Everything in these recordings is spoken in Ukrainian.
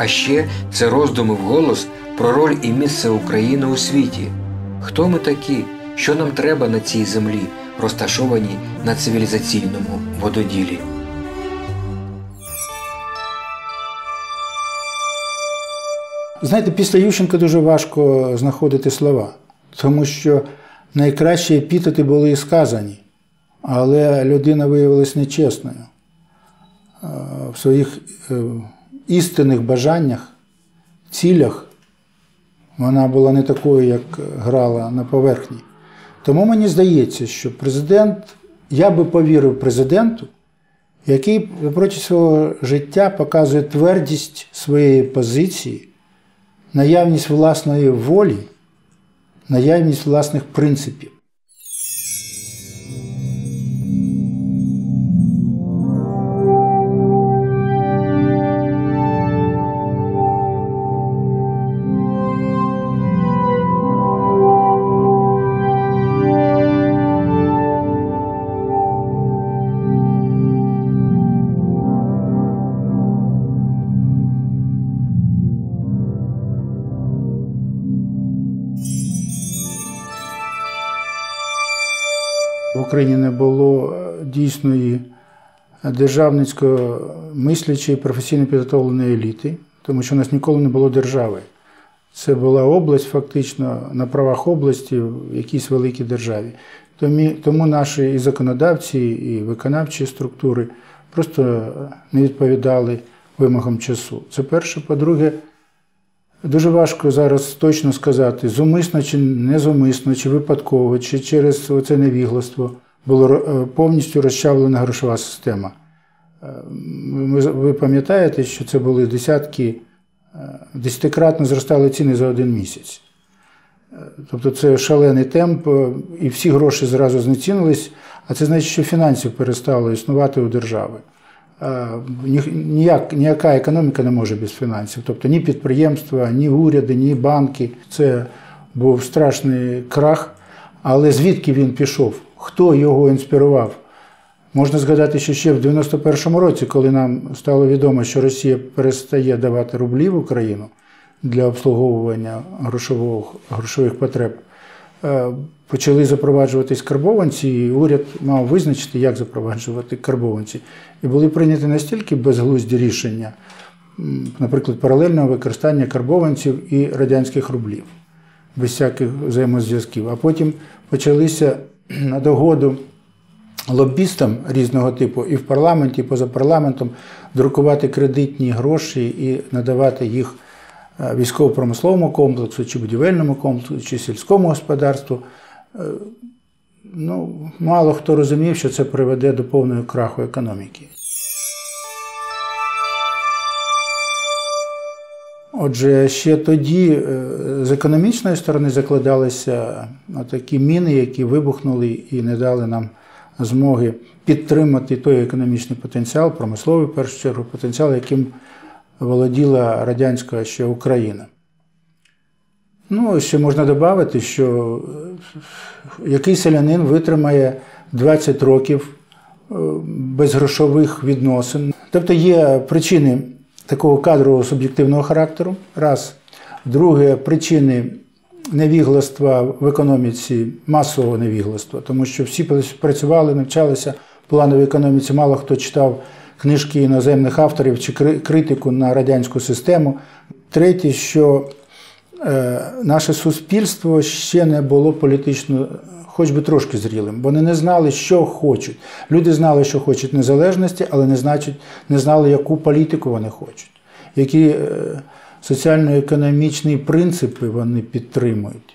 а ще це роздуми вголос про роль і місце України у світі. Хто ми такі, що нам треба на цій землі, розташованій на цивілізаційному вододілі. Знаєте, після Ющенка дуже важко знаходити слова, тому що найкращі епітети були і сказані, але людина виявилась нечесною. В своїх е, істинних бажаннях, цілях вона була не такою, як грала на поверхні. Тому мені здається, що президент, я би повірив президенту, який протягом свого життя показує твердість своєї позиції наявність власної волі, наявність власних принципів. Україні не було е, дійсної державницько мислячої професійно підготовленої еліти, тому що у нас ніколи не було держави. Це була область, фактично, на правах області в якійсь великій державі. Тому наші і законодавці, і виконавчі структури просто не відповідали вимогам часу. Це перше. По-друге, Дуже важко зараз точно сказати, зумисно чи незумисно, чи випадково, чи через це невігластво була е, повністю розчавлена грошова система. Е, ви пам'ятаєте, що це були десятки, е, десятикратно зростали ціни за один місяць. Тобто це шалений темп, і всі гроші зразу знецінились, а це значить, що фінансів перестало існувати у держави ніяк, ніяка економіка не може без фінансів. Тобто ні підприємства, ні уряди, ні банки. Це був страшний крах. Але звідки він пішов? Хто його інспірував? Можна згадати, що ще в 91-му році, коли нам стало відомо, що Росія перестає давати рублі в Україну для обслуговування грошових потреб. Е, почали запроваджуватись карбованці, і уряд мав визначити, як запроваджувати карбованці. І були прийняті настільки безглузді рішення, наприклад, паралельного використання карбованців і радянських рублів, без всяких взаємозв'язків. А потім почалися на догоду лобістам різного типу і в парламенті, і поза парламентом друкувати кредитні гроші і надавати їх. Е, військово-промисловому комплексу, чи будівельному комплексу, чи сільському господарству. Е, ну, Мало хто розумів, що це приведе до повного краху економіки. Отже, ще тоді е, з економічної сторони закладалися такі міни, які вибухнули і не дали нам змоги підтримати той економічний потенціал, промисловий в першу чергу, потенціал, яким володіла радянська ще Україна. Ну, ще можна додати, що е, який селянин витримає 20 років е, безгрошових відносин. Тобто є причини такого кадрового суб'єктивного характеру. Раз. Друге, причини невігластва в економіці, масового невігластва, тому що всі працювали, навчалися в плановій економіці, мало хто читав книжки іноземних авторів чи критику на радянську систему. Третє, що е, наше суспільство ще не було політично, хоч би трошки зрілим, вони не знали, що хочуть. Люди знали, що хочуть незалежності, але не значить, не знали, яку політику вони хочуть, які е, соціально-економічні принципи вони підтримують,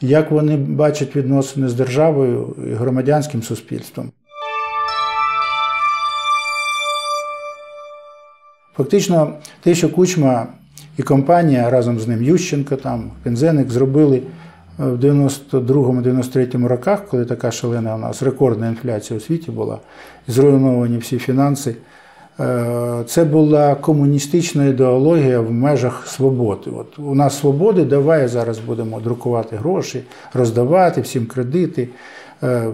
як вони бачать відносини з державою і громадянським суспільством. Фактично, те, що Кучма І компанія разом з ним Ющенко, там, Пензеник зробили е, в 92-93 роках, коли така шалена у нас рекордна інфляція у світі була, зруйновані всі фінанси. Е, Це була комуністична ідеологія в межах свободи. От у нас свободи, давай зараз будемо друкувати гроші, роздавати всім кредити. Е,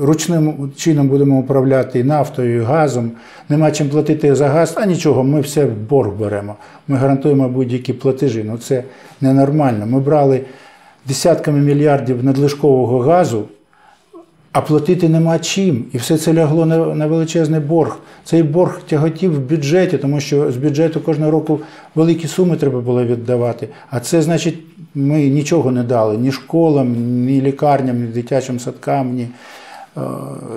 Ручним чином будемо управляти і нафтою, і газом. Нема чим платити за газ, а нічого, ми все в борг беремо. Ми гарантуємо будь-які платежі. Ну це ненормально. Ми брали десятками мільярдів надлишкового газу, а платити нема чим. І все це лягло на, на величезний борг. Цей борг тяготів в бюджеті, тому що з бюджету кожного року великі суми треба було віддавати. А це значить, ми нічого не дали ні школам, ні лікарням, ні дитячим садкам, ні е,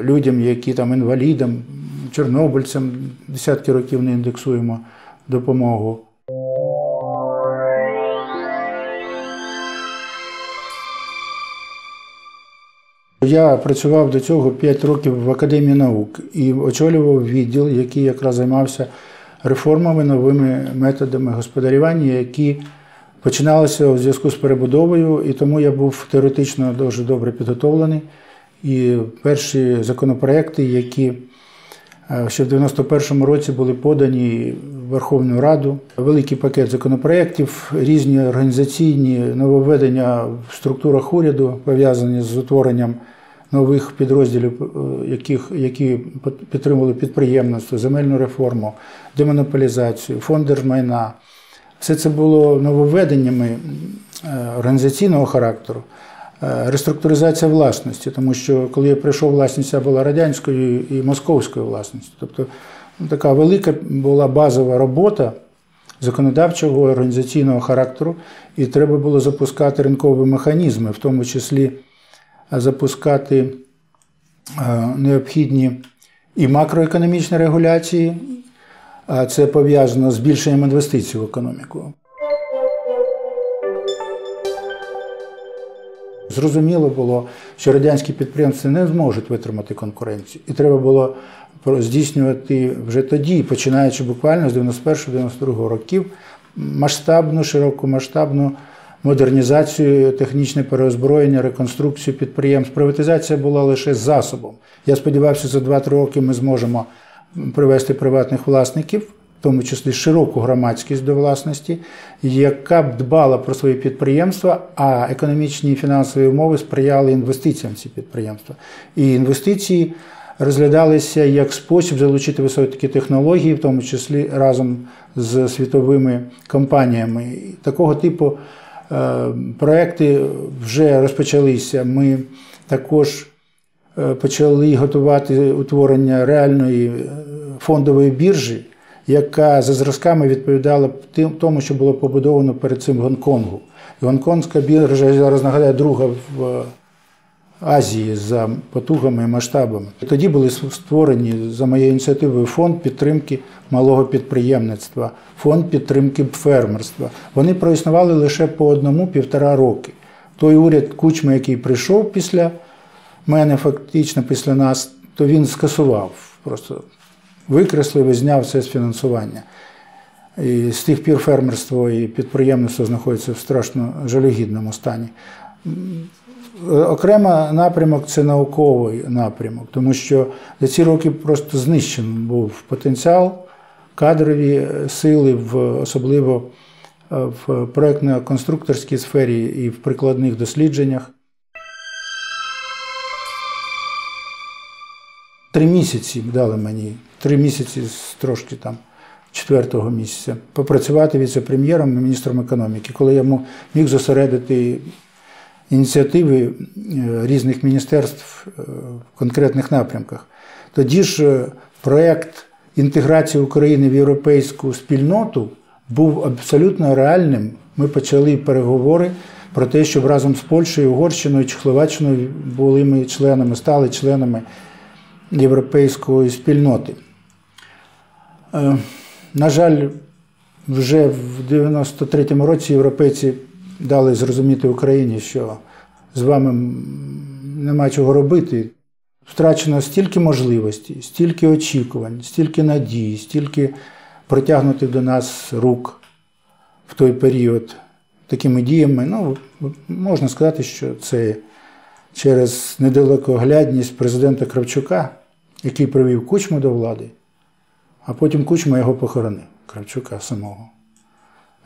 людям, які там інвалідам, чорнобильцям десятки років не індексуємо допомогу. Я працював до цього 5 років в Академії наук і очолював відділ, який якраз займався реформами, новими методами господарювання, які починалися у зв'язку з перебудовою, і тому я був теоретично дуже добре підготовлений. І перші законопроекти, які е, ще в 91-му році були подані в Верховну Раду, великий пакет законопроєктів, різні організаційні нововведення в структурах уряду, пов'язані з утворенням нових підрозділів, е, яких, які підтримували підприємництво, земельну реформу, демонополізацію, фонд держмайна. Все це було нововведеннями е, організаційного характеру. Е, Реструктуризація власності, тому що коли я прийшов, власність була радянською і московською власністю. Тобто ну, така велика була базова робота законодавчого організаційного характеру, і треба було запускати ринкові механізми, в тому числі запускати е, необхідні і макроекономічні регуляції, а це пов'язано з збільшенням інвестицій в економіку. Зрозуміло було, що радянські підприємства не зможуть витримати конкуренцію. І треба було здійснювати вже тоді, починаючи буквально з 91-92 років, масштабну, широкомасштабну модернізацію, технічне переозброєння, реконструкцію підприємств. Приватизація була лише засобом. Я сподівався, за 2-3 роки ми зможемо привести приватних власників, в тому числі широку громадськість до власності, яка б дбала про свої підприємства, а економічні і фінансові умови сприяли інвестиціям в ці підприємства. І інвестиції розглядалися як спосіб залучити високі технології, в тому числі разом з світовими компаніями. Такого типу е, проекти вже розпочалися. Ми також почали готувати утворення реальної е, фондової біржі, яка за зразками відповідала тим тому, що було побудовано перед цим Гонконгу. Гонконгська біржа зараз нагадаю друга в Азії за потугами і масштабами. Тоді були створені за моєю ініціативою фонд підтримки малого підприємництва, фонд підтримки фермерства. Вони проіснували лише по одному-півтора роки. Той уряд Кучми, який прийшов після мене, фактично після нас, то він скасував, просто викреслив і зняв це з фінансування. І з тих пір фермерство і підприємництво знаходяться в страшно жалюгідному стані. Окремо напрямок це науковий напрямок, тому що за ці роки просто знищений був потенціал, кадрові сили, в, особливо в проєктно-конструкторській сфері і в прикладних дослідженнях. Три місяці дали мені, три місяці з трошки там четвертого місяця, попрацювати віце-прем'єром і міністром економіки, коли я міг зосередити ініціативи різних міністерств в конкретних напрямках. Тоді ж проєкт інтеграції України в європейську спільноту був абсолютно реальним. Ми почали переговори про те, щоб разом з Польщею, Угорщиною чи Словаччиною були ми членами, стали членами європейської спільноти. На жаль, вже в 93-му році європейці дали зрозуміти Україні, що з вами нема чого робити. Втрачено стільки можливостей, стільки очікувань, стільки надій, стільки протягнутих до нас рук. в той період такими діями. Ну, можна сказати, що це через недалекоглядність президента Кравчука, який привів Кучму до влади, а потім Кучма його похоронив, Кравчука самого.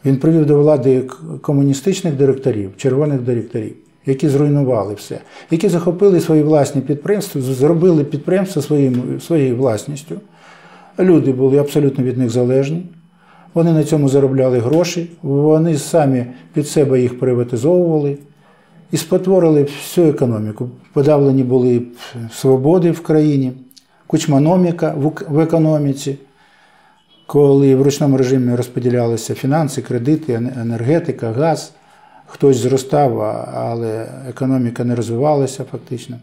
Він привів до влади комуністичних директорів, червоних директорів, які зруйнували все, які захопили свої власні підприємства, зробили підприємства своїм, своєю власністю. Люди були абсолютно від них залежні. Вони на цьому заробляли гроші, вони самі під себе їх приватизовували і спотворили всю економіку. Подавлені були свободи в країні, кучманоміка в економіці, коли в ручному режимі розподілялися фінанси, кредити, енергетика, газ. Хтось зростав, але економіка не розвивалася фактично.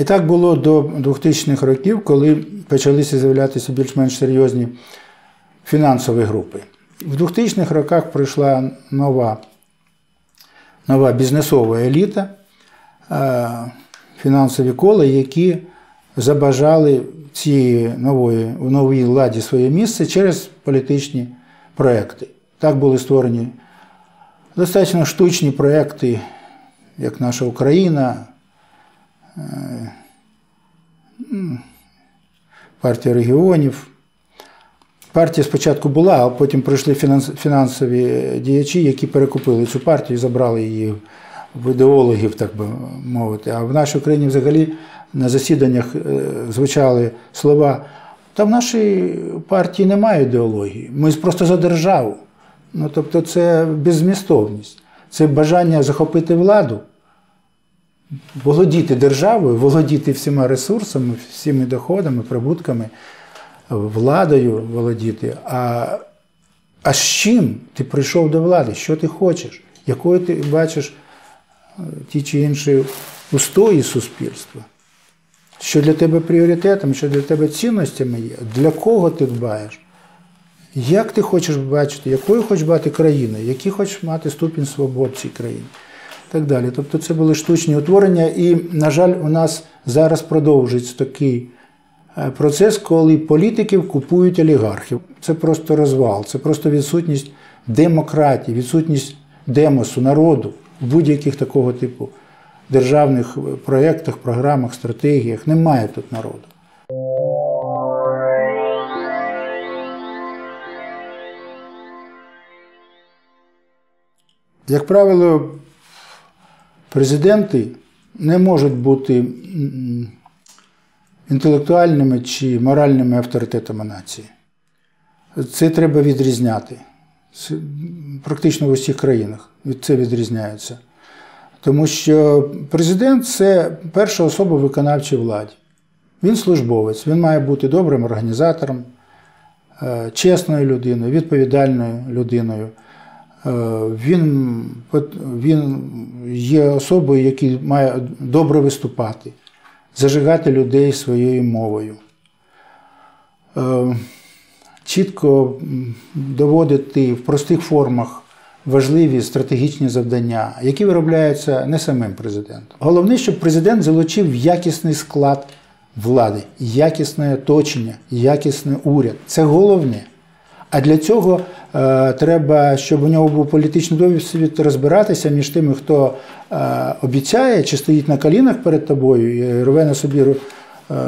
І так було до 2000-х років, коли почалися з'являтися більш-менш серйозні фінансові групи. В 2000-х роках прийшла нова нова бізнесова еліта, фінансові кола, які забажали цієї нової у новій владі своє місце через політичні проекти. Так були створені достатньо штучні проекти, як наша Україна, партія регіонів. Партія спочатку була, а потім прийшли фінансові діячі, які перекупили цю партію і забрали її в ідеологів, так би мовити. А в нашій Україні взагалі на засіданнях звучали слова. Та в нашій партії немає ідеології. Ми просто за державу. Ну, тобто, це беззмістовність, це бажання захопити владу, володіти державою, володіти всіма ресурсами, всіми доходами, прибутками, владою володіти. А, а з чим ти прийшов до влади? Що ти хочеш? Якою ти бачиш ті чи інші устої суспільства? Що для тебе пріоритетом, що для тебе цінностями є, для кого ти дбаєш? Як ти хочеш бачити, якою хочеш бачити країною, який хочеш мати ступінь свобод цій країні? Так далі. Тобто це були штучні утворення, і, на жаль, у нас зараз продовжується такий процес, коли політиків купують олігархів. Це просто розвал, це просто відсутність демократії, відсутність демосу, народу в будь-яких такого типу державних проєктах, програмах, стратегіях. Немає тут народу. Як правило, президенти не можуть бути інтелектуальними чи моральними авторитетами нації. Це треба відрізняти. Практично в усіх країнах від це відрізняється. Тому що президент це перша особа виконавчій владі. Він службовець, він має бути добрим організатором, чесною людиною, відповідальною людиною. Він він є особою, який має добре виступати, зажигати людей своєю мовою, чітко доводити в простих формах важливі стратегічні завдання, які виробляються не самим президентом. Головне, щоб президент залучив якісний склад влади, якісне оточення, якісний уряд. Це головне. А для цього е, треба, щоб у нього був політичний досвід розбиратися між тими, хто е, обіцяє чи стоїть на колінах перед тобою і рве на собі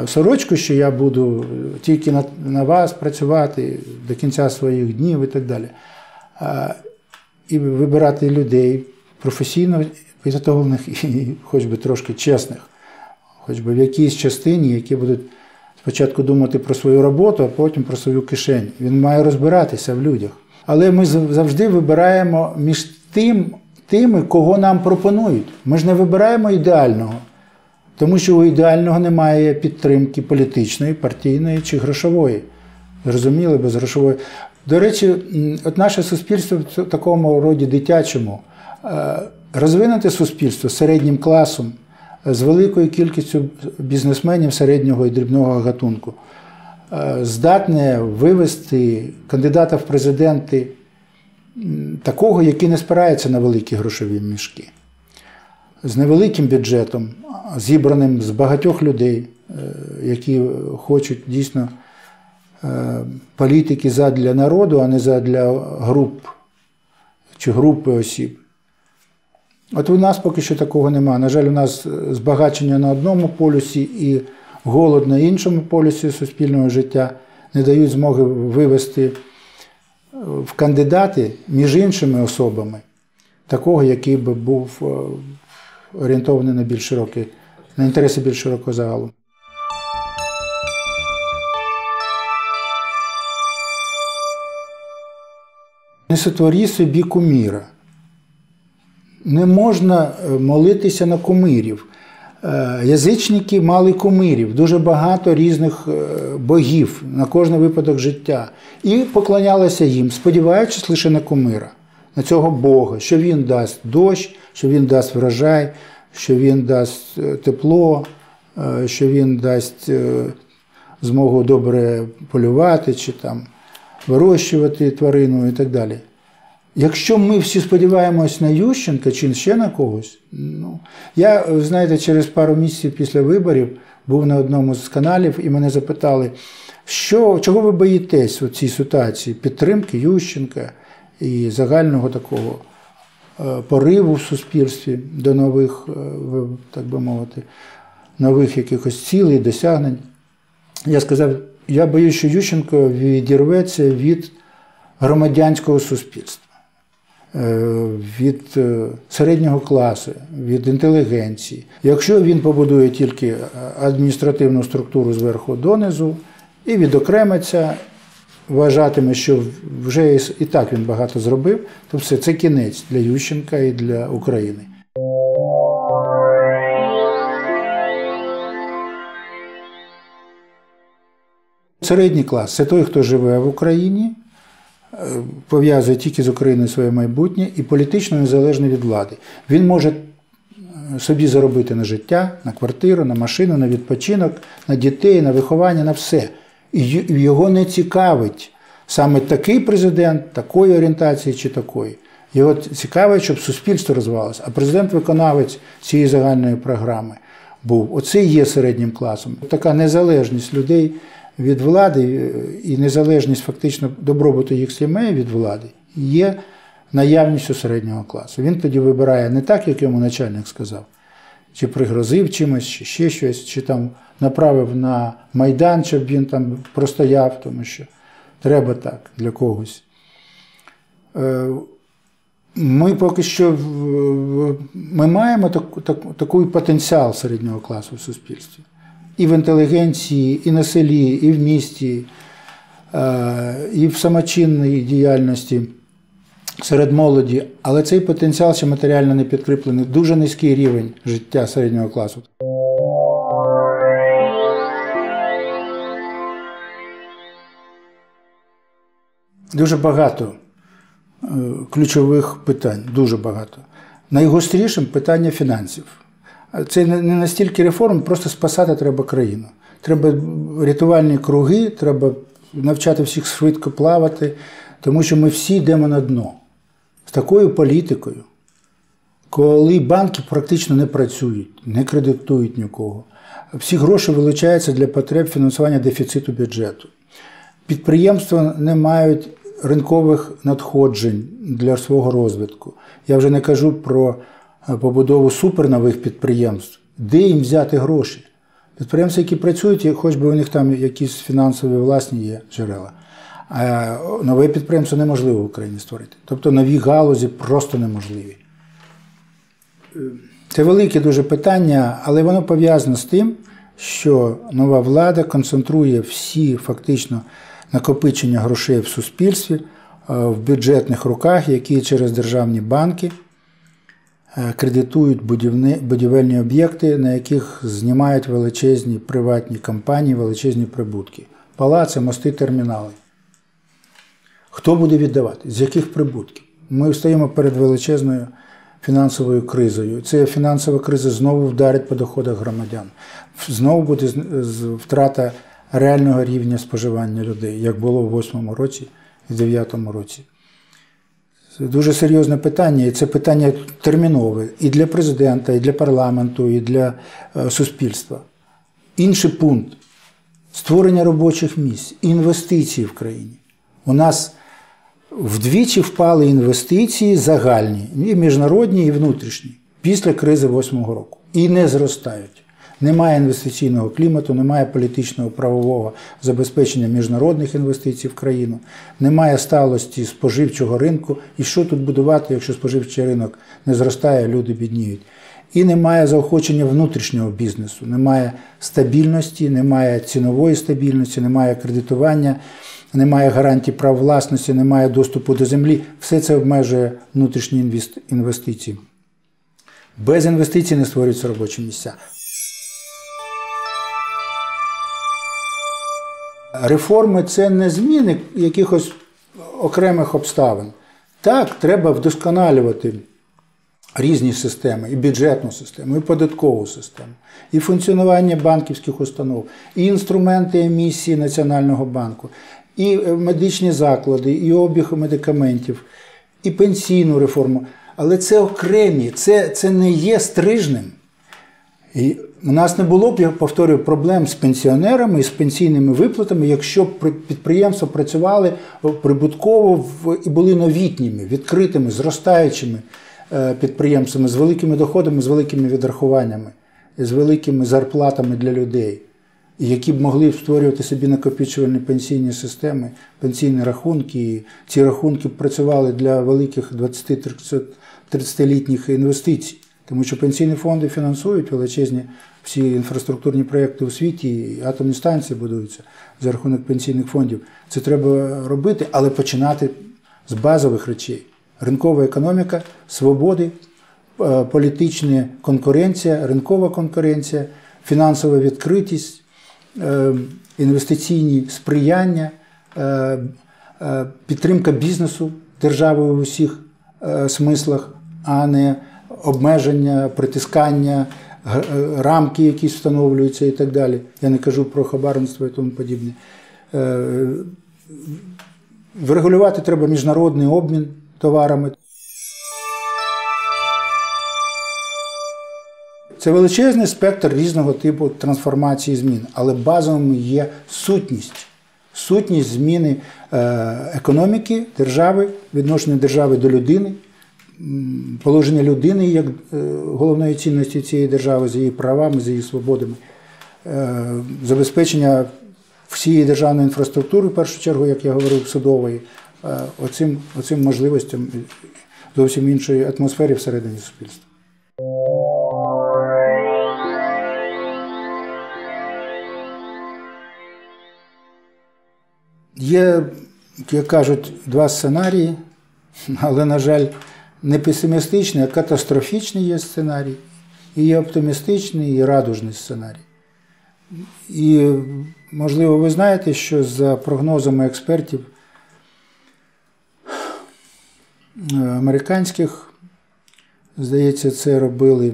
сорочку, що я буду тільки на, на вас працювати до кінця своїх днів і так далі. Е, і вибирати людей професійно підготовлених і хоч би трошки чесних, хоч би в якійсь частині, які будуть спочатку думати про свою роботу, а потім про свою кишеню. Він має розбиратися в людях. Але ми завжди вибираємо між тим, тими, кого нам пропонують. Ми ж не вибираємо ідеального, тому що у ідеального немає підтримки політичної, партійної чи грошової. Зрозуміли, без грошової. До речі, от наше суспільство в такому роді дитячому, розвинуте суспільство середнім класом, з великою кількістю бізнесменів середнього і дрібного гатунку, здатне вивести кандидата в президенти такого, який не спирається на великі грошові мішки, з невеликим бюджетом, зібраним з багатьох людей, які хочуть дійсно е, політики задля народу, а не задля груп чи групи осіб. От у нас поки що такого немає. На жаль, у нас збагачення на одному полюсі і голод на іншому полюсі суспільного життя не дають змоги вивести е, в кандидати між іншими особами такого, який би був е, орієнтований на більш широкий, на інтереси більш широкого загалу. Не сотворі собі куміра. Не можна е, молитися на кумирів. Е, Язичники мали кумирів, дуже багато різних е, богів на кожний випадок життя. І поклонялися їм, сподіваючись лише на кумира, на цього Бога, що він дасть дощ, що він дасть врожай, що він дасть е, тепло, е, що він дасть е, змогу добре полювати чи там вирощувати тварину і так далі. Якщо ми всі сподіваємось на Ющенка чи ще на когось, ну я знаєте, через пару місяців після виборів був на одному з каналів і мене запитали, що, чого ви боїтесь у цій ситуації підтримки Ющенка і загального такого пориву в суспільстві до нових, е, так би мовити, нових якихось цілей, досягнень. Я сказав, я боюсь, що Ющенко відірветься від громадянського суспільства, е, від е, середнього класу, від інтелігенції. Якщо він побудує тільки е, адміністративну структуру зверху донизу і відокремиться, вважатиме, що вже і так він багато зробив, то все це кінець для Ющенка і для України. Середній клас це той, хто живе в Україні, е, пов'язує тільки з Україною своє майбутнє і політично незалежний від влади. Він може е, собі заробити на життя, на квартиру, на машину, на відпочинок, на дітей, на виховання, на все. І його не цікавить саме такий президент, такої орієнтації чи такої. Його цікавить, щоб суспільство розвивалося. А президент-виконавець цієї загальної програми був. Оце є середнім класом. Така незалежність людей від влади е, і незалежність фактично добробуту їх сімей від влади є наявністю середнього класу. Він тоді вибирає не так, як йому начальник сказав, чи пригрозив чимось, чи ще щось, чи там направив на майдан, щоб він там простояв, тому що треба так для когось. Е, Ми поки що ми маємо так, так, такий потенціал середнього класу в суспільстві. І в інтелігенції, і на селі, і в місті, е, і в самочинній діяльності серед молоді. Але цей потенціал ще матеріально не підкріплений. Дуже низький рівень життя середнього класу. Дуже багато е, ключових питань, дуже багато. Найгострішим питання фінансів. Це не настільки реформ, просто спасати треба країну. Треба рятувальні круги, треба навчати всіх швидко плавати, тому що ми всі йдемо на дно з такою політикою, коли банки практично не працюють, не кредитують нікого. Всі гроші вилучаються для потреб фінансування дефіциту бюджету. Підприємства не мають ринкових надходжень для свого розвитку. Я вже не кажу про е, побудову супернових підприємств. Де їм взяти гроші? Підприємства, які працюють, хоч би у них там якісь фінансові власні є джерела. Нове підприємство неможливо в Україні створити. Тобто нові галузі просто неможливі. Це велике дуже питання, але воно пов'язано з тим, що нова влада концентрує всі фактично накопичення грошей в суспільстві е, в бюджетних руках, які через державні банки е, кредитують будівельні об'єкти, на яких знімають величезні приватні компанії, величезні прибутки. Палаци, мости, термінали. Хто буде віддавати? З яких прибутків? Ми стоїмо перед величезною фінансовою кризою. Ця фінансова криза знову вдарить по доходах громадян. Знову буде втрата реального рівня споживання людей, як було в 2008 році і 2009 році. Це дуже серйозне питання, і це питання термінове і для президента, і для парламенту, і для е, суспільства. Інший пункт створення робочих місць, інвестиції в країні. У нас вдвічі впали інвестиції загальні, і міжнародні, і внутрішні, після кризи 8-го року. І не зростають. Немає інвестиційного клімату, немає політичного правового забезпечення міжнародних інвестицій в країну, немає сталості споживчого ринку. І що тут будувати, якщо споживчий ринок не зростає, люди бідніють. І немає заохочення внутрішнього бізнесу, немає стабільності, немає цінової стабільності, немає кредитування, немає гарантій прав власності, немає доступу до землі. Все це обмежує внутрішні інвестиції. Без інвестицій не створюються робочі місця. Реформи це не зміни якихось окремих обставин. Так, треба вдосконалювати різні системи, і бюджетну систему, і податкову систему, і функціонування банківських установ, і інструменти емісії Національного банку, і е, медичні заклади, і обіг медикаментів, і пенсійну реформу. Але це окремі, це, це не є стрижнем. І у нас не було б, я повторюю, проблем з пенсіонерами і з пенсійними виплатами, якщо б підприємства працювали прибутково і були новітніми, відкритими, зростаючими е, підприємствами з великими доходами, з великими відрахуваннями, з великими зарплатами для людей, які б могли створювати собі накопичувальні пенсійні системи, пенсійні рахунки. І ці рахунки б працювали для великих 20-30-літніх інвестицій. Тому що пенсійні фонди фінансують величезні всі інфраструктурні проекти у світі, і атомні станції будуються за рахунок пенсійних фондів. Це треба робити, але починати з базових речей: ринкова економіка, свободи, е, політична конкуренція, ринкова конкуренція, фінансова відкритість, інвестиційні сприяння, е, е, підтримка бізнесу державою в усіх е, смислах, а не обмеження, притискання, е, рамки, які встановлюються і так далі. Я не кажу про хабарництво і тому подібне. Е, Врегулювати треба міжнародний обмін товарами. Це величезний спектр різного типу трансформації змін, але базовим є сутність. Сутність зміни е, економіки держави, відношення держави до людини, положення людини як е, головної цінності цієї держави з її правами, з її свободами, е, забезпечення всієї державної інфраструктури, в першу чергу, як я говорив, судової, оцим, оцим можливостям зовсім іншої атмосфери всередині суспільства. Є, як кажуть, два сценарії, але, на жаль, не песимістичний, а катастрофічний є сценарій, і є оптимістичний і радужний сценарій. І, можливо, ви знаєте, що за прогнозами експертів американських, здається, це робили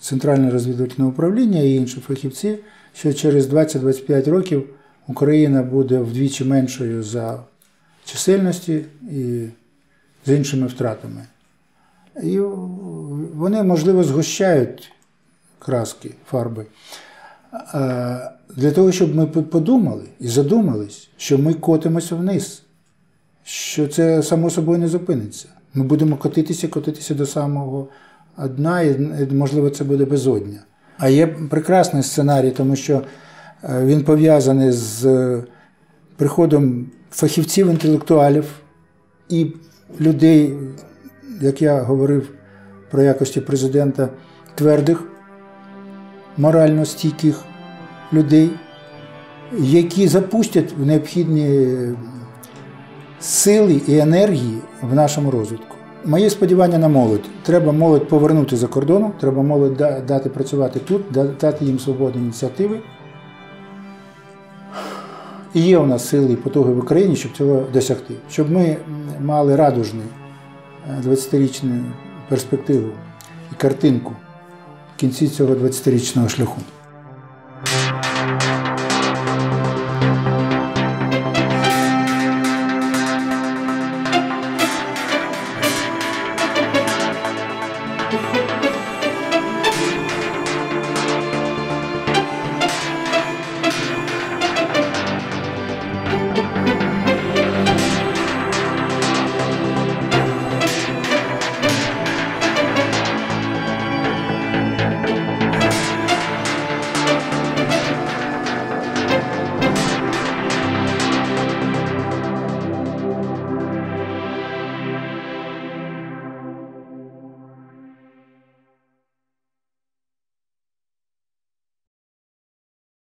Центральне розвідувальне управління і інші фахівці, що через 20-25 років Україна буде вдвічі меншою за чисельності і з іншими втратами. І вони, можливо, згущають краски, фарби. Для того, щоб ми подумали і задумались, що ми котимося вниз, що це само собою не зупиниться. Ми будемо котитися, котитися до самого дна, і, можливо, це буде безодня. А є прекрасний сценарій, тому що він пов'язаний з приходом фахівців, інтелектуалів і людей, як я говорив про якості президента, твердих, морально стійких людей, які запустять в необхідні сили і енергії в нашому розвитку. Моє сподівання на молодь. Треба молодь повернути за кордону, треба молодь дати працювати тут, дати їм свободу ініціативи. І є у нас сили і потуги в Україні, щоб цього досягти, щоб ми мали радужну 20-річну перспективу і картинку в кінці цього 20-річного шляху.